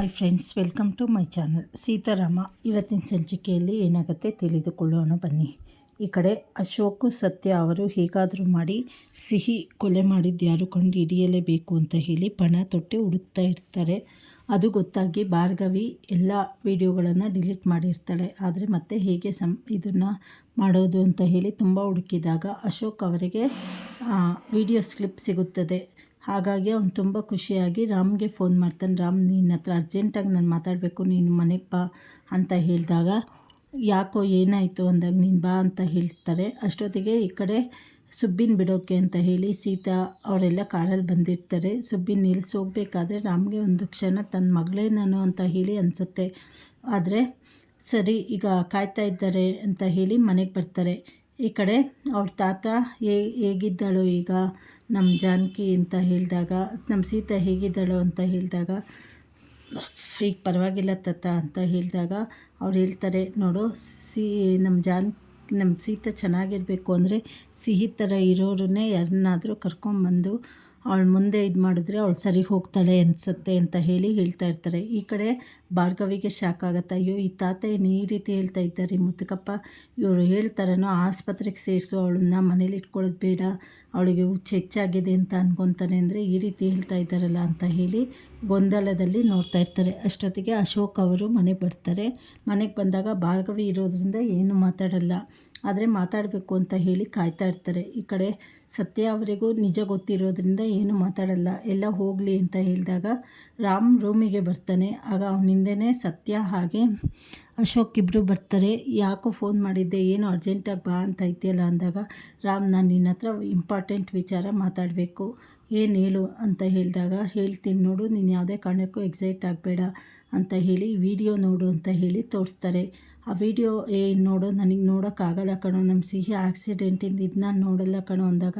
Hi friends welcome to my channel Seetharama ಇವತ್ತಿನ ಸಂಚಿಕೆಯಲ್ಲಿ ಏನಾಗುತ್ತೆ ತಿಳಿದುಕೊಳ್ಳೋಣ ಬನ್ನಿ. ಈ ಕಡೆ ಅಶೋಕು ಸತ್ಯ ಅವರು ಹೇಗಾದರೂ ಮಾಡಿ ಸಿಹಿ ಕೊಲೆ ಮಾಡಿದ್ದು ಯಾರು ಕಂಡು ಹಿಡಿಯಲೇಬೇಕು ಅಂತ ಹೇಳಿ ಪಣ ತೊಟ್ಟಿ ಹುಡುಕ್ತಾ ಇರ್ತಾರೆ. ಅದು ಗೊತ್ತಾಗಿ ಭಾರ್ಗವಿ ಎಲ್ಲ ವಿಡಿಯೋಗಳನ್ನು ಡಿಲೀಟ್ ಮಾಡಿರ್ತಾಳೆ. ಆದರೆ ಮತ್ತೆ ಹೇಗೆ ಸಂ, ಇದನ್ನು ಮಾಡೋದು ಅಂತ ಹೇಳಿ ತುಂಬ ಹುಡುಕಿದಾಗ ಅಶೋಕ್ ಅವರಿಗೆ ವಿಡಿಯೋ ಸ್ಲಿಪ್ ಸಿಗುತ್ತದೆ. ಹಾಗಾಗಿ ಅವ್ನು ತುಂಬ ಖುಷಿಯಾಗಿ ರಾಮ್ಗೆ ಫೋನ್ ಮಾಡ್ತಾನೆ, ರಾಮ್, ನಿನ್ನ ಹತ್ರ ಅರ್ಜೆಂಟಾಗಿ ನಾನು ಮಾತಾಡಬೇಕು, ನೀನು ಮನೆಗೆ ಬಾ ಅಂತ ಹೇಳಿದಾಗ, ಯಾಕೋ ಏನಾಯಿತು? ಅಂದಾಗ, ನೀನು ಬಾ ಅಂತ ಹೇಳ್ತಾರೆ. ಅಷ್ಟೊತ್ತಿಗೆ ಈ ಕಡೆ ಸುಬ್ಬಿನ ಬಿಡೋಕೆ ಅಂತ ಹೇಳಿ ಸೀತಾ ಅವರೆಲ್ಲ ಕಾರಲ್ಲಿ ಬಂದಿರ್ತಾರೆ. ಸುಬ್ಬಿನ ನಿಲ್ಲಿಸಿ ಹೋಗ್ಬೇಕಾದ್ರೆ ರಾಮ್ಗೆ ಒಂದು ಕ್ಷಣ ತನ್ನ ಮಗಳೇ ನಾನು ಅಂತ ಹೇಳಿ ಅನಿಸುತ್ತೆ. ಆದರೆ, ಸರಿ, ಈಗ ಕಾಯ್ತಾ ಇದ್ದಾರೆ ಅಂತ ಹೇಳಿ ಮನೆಗೆ ಬರ್ತಾರೆ. ಈ ಕಡೆ ಅವ್ರ ತಾತ ಹೇ, ಹೇಗಿದ್ದಳು ಈಗ ನಮ್ಮ ಜಾನಕಿ ಅಂತ ಹೇಳಿದಾಗ ನಮ್ಮ ಸೀತಾ ಹೇಗಿದ್ದಳು ಅಂತ ಹೇಳಿದಾಗ, ಈಗ ಪರವಾಗಿಲ್ಲ ತಾತ ಅಂತ ಹೇಳಿದಾಗ ಅವ್ರು ಹೇಳ್ತಾರೆ, ನೋಡು, ಸಿ ನಮ್ಮ ಜಾನ್ ನಮ್ಮ ಸೀತೆ ಚೆನ್ನಾಗಿರಬೇಕು ಅಂದರೆ ಸಿಹಿ ಥರ ಇರೋರನ್ನೇ ಯಾರನ್ನಾದರೂ ಕರ್ಕೊಂಬಂದು ಅವಳು ಮುಂದೆ ಇದು ಮಾಡಿದ್ರೆ ಅವಳು ಸರಿ ಹೋಗ್ತಾಳೆ ಅನಿಸುತ್ತೆ ಅಂತ ಹೇಳಿ ಹೇಳ್ತಾ ಇರ್ತಾರೆ. ಈ ಕಡೆ ಭಾರ್ಗವಿಗೆ ಶಾಕ್ ಆಗುತ್ತೆ. ಅಯ್ಯೋ, ಈ ತಾತ ಏನು ಈ ರೀತಿ ಹೇಳ್ತಾ ಇದ್ದಾರೆ ಮುತ್ತಕಪ್ಪ? ಇವರು ಹೇಳ್ತಾರನೋ, ಆಸ್ಪತ್ರೆಗೆ ಸೇರಿಸು, ಅವಳನ್ನ ಮನೇಲಿ ಇಟ್ಕೊಳ್ಳೋದು ಬೇಡ, ಅವಳಿಗೆ ಹುಚ್ಚು ಹೆಚ್ಚಾಗಿದೆ ಅಂತ ಅನ್ಕೊತಾನೆ ಅಂದರೆ ಈ ರೀತಿ ಹೇಳ್ತಾ ಇದ್ದಾರಲ್ಲ ಅಂತ ಹೇಳಿ ಗೊಂದಲದಲ್ಲಿ ನೋಡ್ತಾ ಇರ್ತಾರೆ. ಅಷ್ಟೊತ್ತಿಗೆ ಅಶೋಕ್ ಅವರು ಮನೆಗೆ ಬರ್ತಾರೆ. ಮನೆಗೆ ಬಂದಾಗ ಭಾರ್ಗವಿ ಇರೋದ್ರಿಂದ ಏನು ಮಾತಾಡಲ್ಲ. ಆದರೆ ಮಾತಾಡಬೇಕು ಅಂತ ಹೇಳಿ ಕಾಯ್ತಾ ಇರ್ತಾರೆ. ಈ ಕಡೆ ಸತ್ಯ ಅವರಿಗೂ ನಿಜ ಗೊತ್ತಿರೋದ್ರಿಂದ ಏನು ಮಾತಾಡಲ್ಲ, ಎಲ್ಲ ಹೋಗಲಿ ಅಂತ ಹೇಳಿದಾಗ ರಾಮ್ ರೂಮಿಗೆ ಬರ್ತಾನೆ. ಆಗ ಅವನಿಂದನೇ ಸತ್ಯ ಹಾಗೆ ಅಶೋಕ್ ಇಬ್ಬರು ಬರ್ತಾರೆ. ಯಾಕೋ ಫೋನ್ ಮಾಡಿದ್ದೆ, ಏನು ಅರ್ಜೆಂಟಾಗಿ ಬಾ ಅಂತ ಐತಿಯಲ್ಲ ಅಂದಾಗ ರಾಮ್, ನಾನು ನಿನ್ನ ಹತ್ರ ಇಂಪಾರ್ಟೆಂಟ್ ವಿಚಾರ ಮಾತಾಡಬೇಕು. ಏನು ಹೇಳು ಅಂತ ಹೇಳಿದಾಗ, ಹೇಳ್ತೀನಿ ನೋಡು, ನೀನು ಯಾವುದೇ ಕಾರಣಕ್ಕೂ ಎಕ್ಸೈಟ್ ಆಗಬೇಡ ಅಂತ ಹೇಳಿ ವಿಡಿಯೋ ನೋಡು ಅಂತ ಹೇಳಿ ತೋರಿಸ್ತಾರೆ. ಆ ವಿಡಿಯೋ ಏ, ನೋಡು, ನನಗೆ ನೋಡೋಕ್ಕಾಗಲ್ಲ ಕಣೋ ನಮ್ಮ ಸಿಹಿ ಆಕ್ಸಿಡೆಂಟಿಂದ ಇದನ್ನ ನೋಡಲ್ಲ ಕಣೋ ಅಂದಾಗ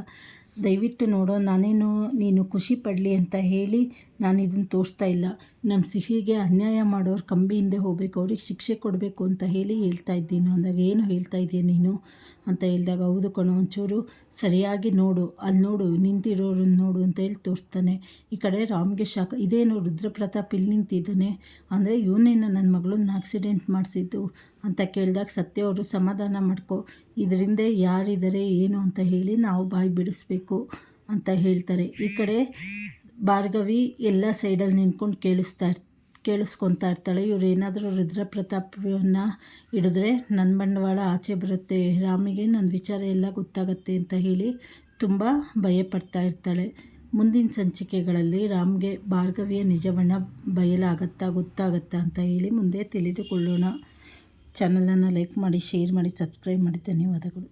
ದಯವಿಟ್ಟು ನೋಡೋ ನಾನೇನು ನೀನು ಖುಷಿ ಪಡಲಿ ಅಂತ ಹೇಳಿ ನಾನು ಇದನ್ನು ತೋರಿಸ್ತಾ ಇಲ್ಲ. ನಮ್ಮ ಸಿಹಿಗೆ ಅನ್ಯಾಯ ಮಾಡೋರು ಕಂಬಿ ಹಿಂದೆ ಹೋಗಬೇಕು, ಅವ್ರಿಗೆ ಶಿಕ್ಷೆ ಕೊಡಬೇಕು ಅಂತ ಹೇಳಿ ಹೇಳ್ತಾ ಇದ್ದೀನಿ. ಅಂದಾಗ ಏನು ಹೇಳ್ತಾ ಇದೆಯಾ ನೀನು? ಅಂತ ಹೇಳಿದಾಗ, ಹೌದು ಕಣೋ, ಒಂಚೂರು ಸರಿಯಾಗಿ ನೋಡು, ಅಲ್ಲಿ ನೋಡು, ನಿಂತಿರೋರನ್ನ ನೋಡು ಅಂತ ಹೇಳಿ ತೋರಿಸ್ತಾನೆ. ಈ ಕಡೆ ರಾಮ್ಗೆ ಶಾಖ ಇದೇನು ರುದ್ರಪ್ರತಾಪ್ ಇಲ್ಲಿ ನಿಂತಿದ್ದಾನೆ. ಅಂದರೆ ಇವನೇನು ನನ್ನ ಮಗಳನ್ನ ಆಕ್ಸಿಡೆಂಟ್ ಮಾಡಿಸಿದ್ದು ಅಂತ ಕೇಳಿದಾಗ, ಸತ್ಯ ಅವರು ಸಮಾಧಾನ ಮಾಡ್ಕೊ, ಇದರಿಂದ ಯಾರಿದ್ದಾರೆ, ಏನು ಅಂತ ಹೇಳಿ ನಾವು ಬಾಯಿ ಬಿಡಿಸ್ಬೇಕು ಅಂತ ಹೇಳ್ತಾರೆ. ಈ ಕಡೆ ಭಾರ್ಗವಿ ಎಲ್ಲ ಸೈಡಲ್ಲಿ ನಿಂತ್ಕೊಂಡು ಕೇಳಿಸ್ತಾ ಇರ್ತ ಕೇಳಿಸ್ಕೊತಾ ಇರ್ತಾಳೆ. ಇವ್ರು ಏನಾದರೂ ರುದ್ರಪ್ರತಾಪವನ್ನು ಹಿಡಿದ್ರೆ ನನ್ನ ಬಂಡವಾಳ ಆಚೆ ಬರುತ್ತೆ, ರಾಮಿಗೆ ನನ್ನ ವಿಚಾರ ಎಲ್ಲ ಗೊತ್ತಾಗತ್ತೆ ಅಂತ ಹೇಳಿ ತುಂಬ ಭಯಪಡ್ತಾ ಇರ್ತಾಳೆ. ಮುಂದಿನ ಸಂಚಿಕೆಗಳಲ್ಲಿ ರಾಮ್ಗೆ ಭಾರ್ಗವಿಯ ನಿಜವಣ್ಣ ಬಯಲಾಗತ್ತಾ ಗೊತ್ತಾಗತ್ತಾ ಅಂತ ಹೇಳಿ ಮುಂದೆ ತಿಳಿದುಕೊಳ್ಳೋಣ. ಚಾನಲನ್ನು ಲೈಕ್ ಮಾಡಿ, ಶೇರ್ ಮಾಡಿ, ಸಬ್ಸ್ಕ್ರೈಬ್ ಮಾಡಿ. ಧನ್ಯವಾದಗಳು.